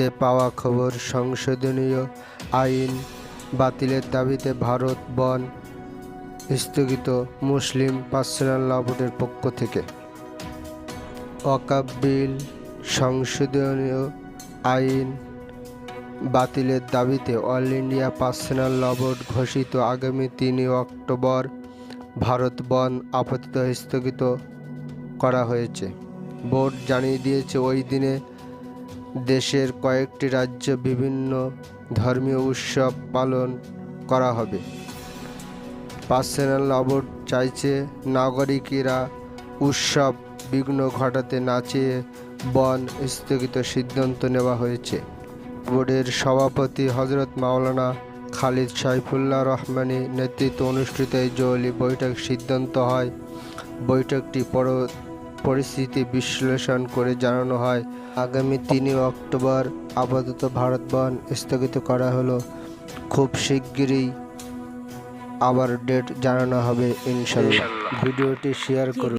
হাতে পাওয়া খবর, সংশোধনীয় আইন বাতিলের দাবিতে ভারত বন স্থগিত মুসলিম পার্সোনাল ল বোর্ডের পক্ষ থেকে। অকাপ বিল সংশোধনীয় আইন বাতিলের দাবিতে All India Personal Law Board ঘোষিত আগামী তিনই অক্টোবর ভারত বন আপাতত স্থগিত করা হয়েছে। বোর্ড জানিয়ে দিয়েছে, ওই দিনে দেশের কয়েকটি রাজ্য বিভিন্ন ধর্মীয় উৎসব পালন করা হবে। পার্সোনাল ল বোর্ড চাইছে নাগরিকেরা উৎসব বিঘ্ন ঘটাতে না চেয়ে বন স্থগিত সিদ্ধান্ত নেওয়া হয়েছে। বোর্ডের সভাপতি হজরত মাওলানা খালিদ সাইফুল্লাহ রহমানি নেতৃত্বে অনুষ্ঠিত এই জরুরি বৈঠক সিদ্ধান্ত হয়। বৈঠকটি পর পরিস্থিতি বিশ্লেষণ করে জানানো হয়। আগামী তিনই অক্টোবর আপাতত ভারত বন স্থগিত করা হলো। খুব শিগগিরই আবার ডেট জানানো হবে ইনশাল্লাহ ভিডিওটি শেয়ার করুন।